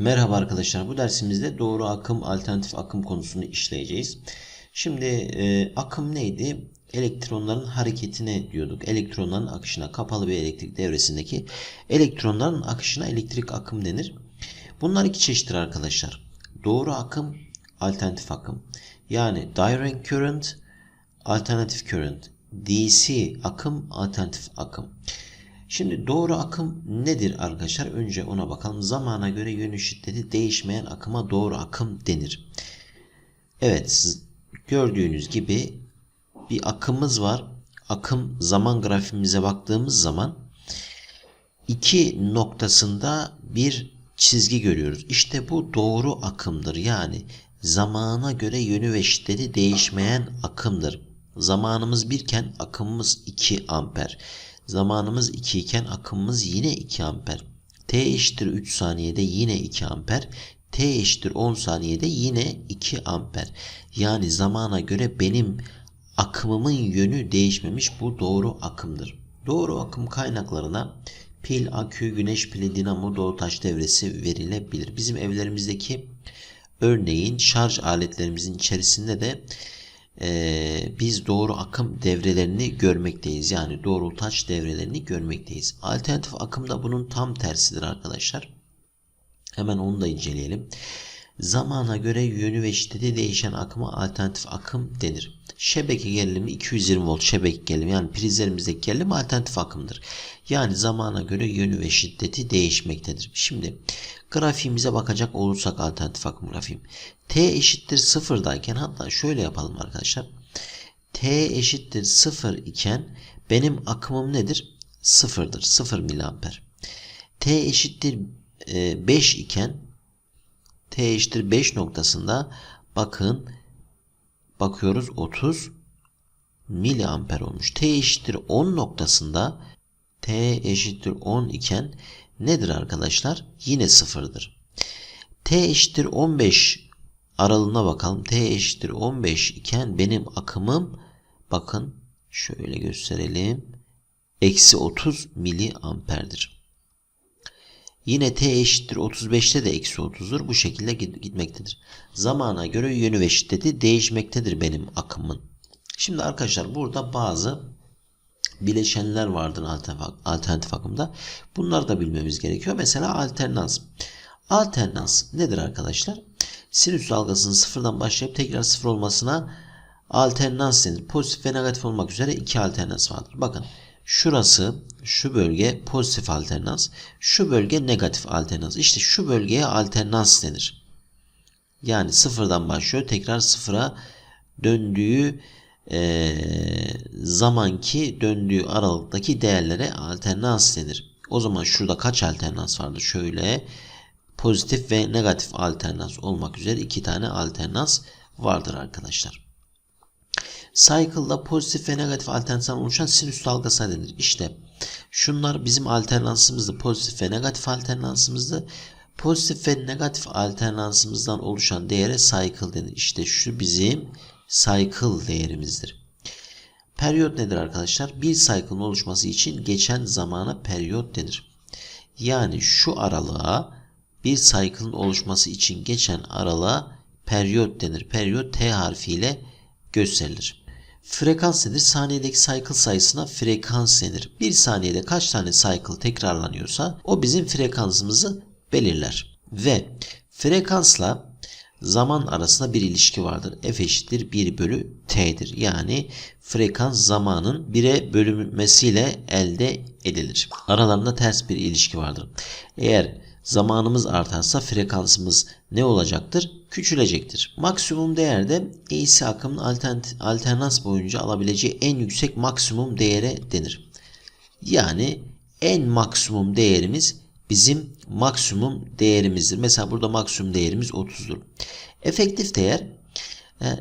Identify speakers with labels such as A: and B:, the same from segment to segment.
A: Merhaba arkadaşlar. Bu dersimizde doğru akım, alternatif akım konusunu işleyeceğiz. Şimdi e, akım neydi? Elektronların hareketine diyorduk. Elektronların akışına, kapalı bir elektrik devresindeki elektronların akışına elektrik akım denir. Bunlar iki çeşittir arkadaşlar. Doğru akım, alternatif akım. Yani direct current, alternatif current. DC akım, alternatif akım. Şimdi doğru akım nedir arkadaşlar? Önce ona bakalım. Zamana göre yönü şiddeti değişmeyen akıma doğru akım denir. Evet gördüğünüz gibi bir akımımız var. Akım zaman grafimize baktığımız zaman iki noktasında bir çizgi görüyoruz. İşte bu doğru akımdır. Yani zamana göre yönü ve şiddeti değişmeyen akımdır. Zamanımız birken akımımız 2 amper. Zamanımız 2 iken akımımız yine 2 amper. T eşittir 3 saniyede yine 2 amper. T eşittir 10 saniyede yine 2 amper. Yani zamana göre benim akımımın yönü değişmemiş bu doğru akımdır. Doğru akım kaynaklarına pil, akü, güneş pili, dinamo, dolu taş devresi verilebilir. Bizim evlerimizdeki örneğin şarj aletlerimizin içerisinde de e, biz doğru akım devrelerini görmekteyiz. Yani doğrultaç devrelerini görmekteyiz. Alternatif akım da bunun tam tersidir arkadaşlar. Hemen onu da inceleyelim. Zamana göre yönü ve şiddeti değişen akıma alternatif akım denir. Şebeke gerilimi 220 volt şebeke gerilimi yani prizlerimizdeki gerilim alternatif akımdır. Yani zamana göre yönü ve şiddeti değişmektedir. Şimdi grafiğimize bakacak olursak alternatif akım grafiğim. T eşittir sıfırdayken hatta şöyle yapalım arkadaşlar. T eşittir sıfır iken benim akımım nedir? Sıfırdır. Sıfır miliamper. T eşittir 5 iken T eşittir 5 noktasında bakın bakıyoruz 30 miliamper olmuş. T eşittir 10 noktasında T eşittir 10 iken nedir arkadaşlar? Yine sıfırdır. T eşittir 15 aralığına bakalım. T eşittir 15 iken benim akımım bakın şöyle gösterelim. Eksi 30 miliamperdir. Yine t eşittir 35'te de eksi 30'dur. Bu şekilde gitmektedir. Zamana göre yönü ve şiddeti değişmektedir benim akımın. Şimdi arkadaşlar burada bazı bileşenler vardır alternatif akımda. Bunları da bilmemiz gerekiyor. Mesela alternans. Alternans nedir arkadaşlar? Sinüs dalgasının sıfırdan başlayıp tekrar sıfır olmasına alternans denir. Pozitif ve negatif olmak üzere iki alternans vardır. Bakın Şurası şu bölge pozitif alternans. Şu bölge negatif alternans. İşte şu bölgeye alternans denir. Yani sıfırdan başlıyor. Tekrar sıfıra döndüğü e, zamanki döndüğü aralıktaki değerlere alternans denir. O zaman şurada kaç alternans vardı? Şöyle pozitif ve negatif alternans olmak üzere iki tane alternans vardır arkadaşlar. Cycle'da pozitif ve negatif alternansdan oluşan sinüs dalgasına denir. İşte şunlar bizim alternansımızdı. Pozitif ve negatif alternansımızdı. Pozitif ve negatif alternansımızdan oluşan değere cycle denir. İşte şu bizim cycle değerimizdir. Periyot nedir arkadaşlar? Bir cycle'ın oluşması için geçen zamana periyot denir. Yani şu aralığa bir cycle'ın oluşması için geçen aralığa periyot denir. Periyot T harfiyle gösterilir. Frekans nedir? Saniyedeki cycle sayısına frekans denir. Bir saniyede kaç tane cycle tekrarlanıyorsa o bizim frekansımızı belirler. Ve frekansla zaman arasında bir ilişki vardır. F eşittir 1 bölü T'dir. Yani frekans zamanın 1'e bölünmesiyle elde edilir. Aralarında ters bir ilişki vardır. Eğer zamanımız artarsa frekansımız ne olacaktır? Küçülecektir. Maksimum değerde AC akımın alternans boyunca alabileceği en yüksek maksimum değere denir. Yani en maksimum değerimiz bizim maksimum değerimizdir. Mesela burada maksimum değerimiz 30'dur. Efektif değer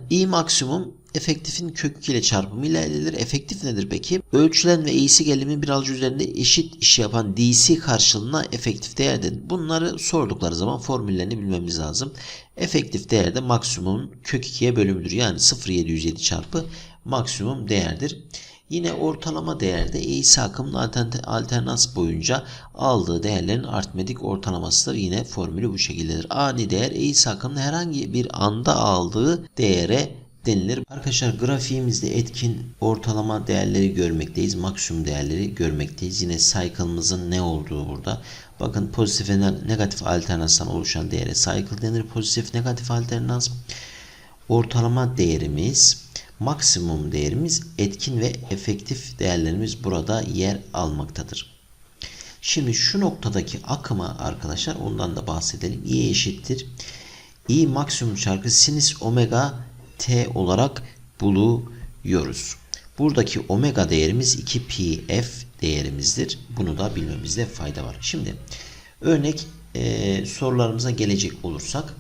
A: I maksimum efektifin kök ile çarpımı ile elde edilir. Efektif nedir peki? Ölçülen ve eğisi geriliminin bir alıcı üzerinde eşit iş yapan DC karşılığına efektif değer denir. Bunları sordukları zaman formüllerini bilmemiz lazım. Efektif değer de maksimum kök 2'ye bölümüdür. Yani 0,707 çarpı maksimum değerdir. Yine ortalama değerde eğisi akımın altern- alternans boyunca aldığı değerlerin aritmetik ortalamasıdır. Yine formülü bu şekildedir. Ani değer eğisi akımın herhangi bir anda aldığı değere denilir. Arkadaşlar grafiğimizde etkin ortalama değerleri görmekteyiz. Maksimum değerleri görmekteyiz. Yine cycle'ımızın ne olduğu burada. Bakın pozitif ve negatif alternanstan oluşan değere cycle denir. Pozitif negatif alternans ortalama değerimiz, maksimum değerimiz, etkin ve efektif değerlerimiz burada yer almaktadır. Şimdi şu noktadaki akıma arkadaşlar ondan da bahsedelim. I eşittir. I maksimum çarpı sinüs omega t olarak buluyoruz. Buradaki omega değerimiz 2 pi değerimizdir. Bunu da bilmemizde fayda var. Şimdi örnek e, sorularımıza gelecek olursak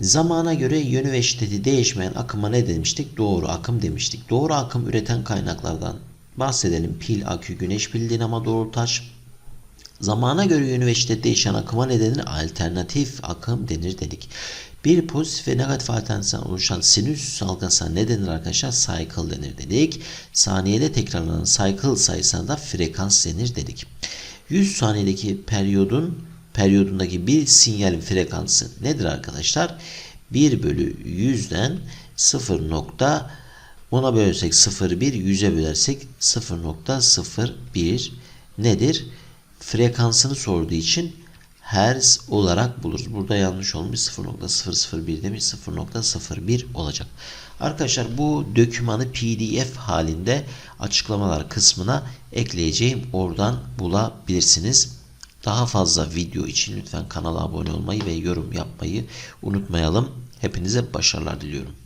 A: Zamana göre yönü ve şiddeti değişmeyen akıma ne demiştik? Doğru akım demiştik. Doğru akım üreten kaynaklardan bahsedelim. Pil, akü, güneş pil, dinamo, doğrultaç. Zamana göre yönü ve şiddeti değişen akıma ne denir? Alternatif akım denir dedik. Bir pozitif ve negatif alternatiften oluşan sinüs dalgasına ne denir arkadaşlar? Cycle denir dedik. Saniyede tekrarlanan cycle sayısına da frekans denir dedik. 100 saniyedeki periyodun periyodundaki bir sinyalin frekansı nedir arkadaşlar? 1 bölü 100'den 0 nokta ona bölersek 0,1 100'e bölersek 0.01 nedir? Frekansını sorduğu için hertz olarak buluruz. Burada yanlış olmuş 0.001 demiş 0.01 olacak. Arkadaşlar bu dokümanı pdf halinde açıklamalar kısmına ekleyeceğim. Oradan bulabilirsiniz. Daha fazla video için lütfen kanala abone olmayı ve yorum yapmayı unutmayalım. Hepinize başarılar diliyorum.